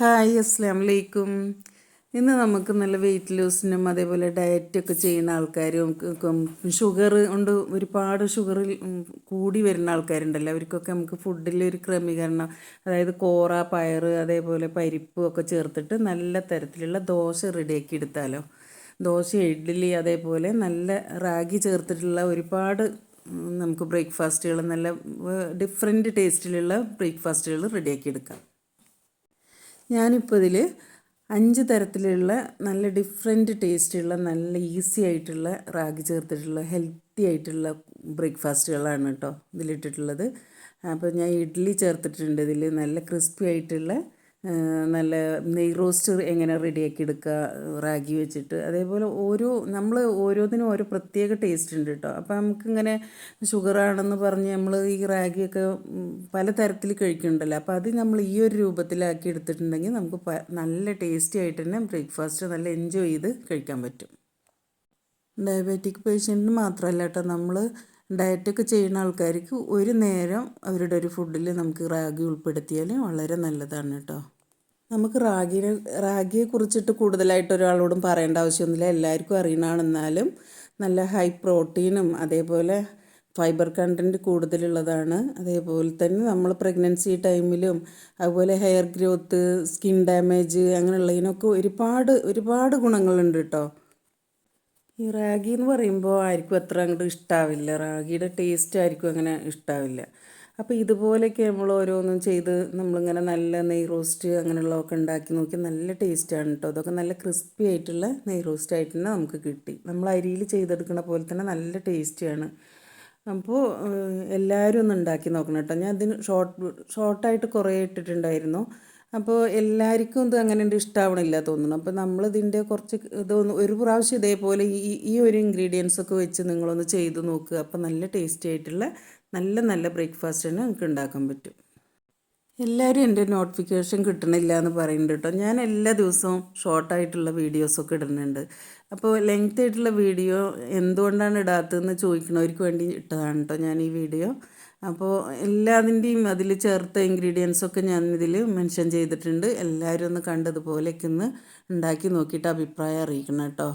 Hi അസ്സാം വലൈക്കും ഇന്ന് നമുക്ക് നല്ല വെയിറ്റ് ലൂസിനും അതേപോലെ ഡയറ്റൊക്കെ ചെയ്യുന്ന ആൾക്കാരും ഷുഗർ ഉണ്ട്. ഒരുപാട് ഷുഗർ കൂടി വരുന്ന ആൾക്കാരുണ്ടല്ലോ. അവർക്കൊക്കെ നമുക്ക് ഫുഡിൽ ഒരു ക്രമീകരണം അതായത് കോറ പയർ അതേപോലെ പരിപ്പ് ഒക്കെ ചേർത്തിട്ട് നല്ല തരത്തിലുള്ള ദോശ റെഡിയാക്കി എടുത്താലോ. ദോശ ഇഡ്ഡലി അതേപോലെ നല്ല റാഗി ചേർത്തിട്ടുള്ള ഒരുപാട് നമുക്ക് ബ്രേക്ക്ഫാസ്റ്റുകൾ നല്ല ഡിഫറെന്റ് ടേസ്റ്റിലുള്ള ബ്രേക്ക്ഫാസ്റ്റുകൾ റെഡിയാക്കി എടുക്കാം. ഞാനിപ്പോൾ ഇതിൽ അഞ്ച് തരത്തിലുള്ള നല്ല ഡിഫറെന്റ് ടേസ്റ്റുള്ള നല്ല ഈസി ആയിട്ടുള്ള റാഗി ചേർത്തിട്ടുള്ള ഹെൽത്തി ആയിട്ടുള്ള ബ്രേക്ക്ഫാസ്റ്റുകളാണ് കേട്ടോ ഇതിലിട്ടിട്ടുള്ളത്. അപ്പോൾ ഞാൻ ഇഡ്ഡലി ചേർത്തിട്ടുണ്ട് ഇതിൽ നല്ല ക്രിസ്പി ആയിട്ടുള്ള നല്ല നെയ് റോസ്റ്റ് എങ്ങനെ റെഡിയാക്കി എടുക്കുക റാഗി വെച്ചിട്ട്. അതേപോലെ ഓരോ നമ്മൾ ഓരോന്നിനും ഓരോ പ്രത്യേക ടേസ്റ്റ് ഉണ്ട് കേട്ടോ അപ്പോൾ നമുക്കിങ്ങനെ ഷുഗറാണെന്ന് പറഞ്ഞ് നമ്മൾ ഈ റാഗിയൊക്കെ പല തരത്തിൽ കഴിക്കുന്നുണ്ടല്ലോ. അപ്പോൾ അത് നമ്മൾ ഈ ഒരു രൂപത്തിലാക്കി എടുത്തിട്ടുണ്ടെങ്കിൽ നമുക്ക് നല്ല ടേസ്റ്റി ആയിട്ട് തന്നെ ബ്രേക്ക്ഫാസ്റ്റ് നല്ല എൻജോയ് ചെയ്ത് കഴിക്കാൻ പറ്റും. ഡയബറ്റിക് പേഷ്യന്റിന് മാത്രമല്ല കേട്ടോ നമ്മൾ ഡയറ്റൊക്കെ ചെയ്യുന്ന ആൾക്കാർക്ക് ഒരു നേരം അവരുടെ ഒരു ഫുഡിൽ നമുക്ക് റാഗി ഉൾപ്പെടുത്തിയാൽ വളരെ നല്ലതാണ് കേട്ടോ. നമുക്ക് റാഗിനെ റാഗിയെ കുറിച്ചിട്ട് കൂടുതലായിട്ട് ഒരാളോടും പറയേണ്ട ആവശ്യമൊന്നുമില്ല. എല്ലാവർക്കും അറിയണമെന്നാലും നല്ല ഹൈ പ്രോട്ടീനും അതേപോലെ ഫൈബർ കണ്ടന്റ് കൂടുതലുള്ളതാണ്. അതേപോലെ തന്നെ നമ്മൾ പ്രഗ്നൻസി ടൈമിലും അതുപോലെ ഹെയർ ഗ്രോത്ത് സ്കിൻ ഡാമേജ് അങ്ങനെയുള്ളതിനൊക്കെ ഒരുപാട് ഒരുപാട് ഗുണങ്ങളുണ്ട് കേട്ടോ. ഈ റാഗി എന്ന് പറയുമ്പോൾ ആർക്കും അത്ര അങ്ങോട്ട് ഇഷ്ടാവില്ല. റാഗിയുടെ ടേസ്റ്റ് ആയിരിക്കും അങ്ങനെ ഇഷ്ടാവില്ല. അപ്പോൾ ഇതുപോലെയൊക്കെ നമ്മൾ ഓരോന്നും ചെയ്ത് നമ്മളിങ്ങനെ നല്ല നെയ് റോസ്റ്റ് അങ്ങനെയുള്ളതൊക്കെ ഉണ്ടാക്കി നോക്കി നല്ല ടേസ്റ്റാണ് കേട്ടോ അതൊക്കെ നല്ല ക്രിസ്പി ആയിട്ടുള്ള നെയ് റോസ്റ്റ് ആയിട്ട് തന്നെ നമുക്ക് കിട്ടി. നമ്മൾ അരിയിൽ ചെയ്തെടുക്കുന്ന പോലെ തന്നെ നല്ല ടേസ്റ്റിയാണ് അപ്പോൾ എല്ലാവരും ഒന്ന് ഉണ്ടാക്കി നോക്കണം കേട്ടോ ഞാൻ അതിന് ഷോർട്ട് ഷോർട്ടായിട്ട് കുറേ ഇട്ടിട്ടുണ്ടായിരുന്നു. അപ്പോൾ എല്ലാവർക്കും ഇത് അങ്ങനെ ഉണ്ട് ഇഷ്ടമാവണില്ല തോന്നുന്നു. അപ്പോൾ നമ്മളിതിന്റെ കുറച്ച് ഇതൊന്ന് ഒരു പ്രാവശ്യം ഇതേപോലെ ഈ ഈ ഒരു ഇൻഗ്രീഡിയൻസ് ഒക്കെ വെച്ച് നിങ്ങളൊന്ന് ചെയ്ത് നോക്കുക അപ്പോൾ നല്ല ടേസ്റ്റി ആയിട്ടുള്ള നല്ല നല്ല ബ്രേക്ക്ഫാസ്റ്റ് തന്നെ നമുക്ക് ഉണ്ടാക്കാൻ പറ്റും. എല്ലാവരും എന്റെ നോട്ടിഫിക്കേഷൻ കിട്ടണില്ല എന്ന് പറയുന്നുണ്ട് കേട്ടോ ഞാൻ എല്ലാ ദിവസവും ഷോർട്ടായിട്ടുള്ള വീഡിയോസൊക്കെ ഇടുന്നുണ്ട്. അപ്പോൾ ലെങ്ത് ആയിട്ടുള്ള വീഡിയോ എന്തുകൊണ്ടാണ് ഇടാത്തതെന്ന് ചോദിക്കുന്നവർക്ക് വേണ്ടി ഇട്ടതാണ് കേട്ടോ ഞാൻ ഈ വീഡിയോ. അപ്പോൾ എല്ലാതിന്റെയും അതിൽ ചേർത്ത ഇൻഗ്രീഡിയൻസൊക്കെ ഞാൻ ഇതിൽ മെൻഷൻ ചെയ്തിട്ടുണ്ട്. എല്ലാവരും ഒന്ന് കണ്ടതുപോലെയൊക്കെ ഒന്ന് ഉണ്ടാക്കി നോക്കിയിട്ട് അഭിപ്രായം അറിയിക്കണം കേട്ടോ.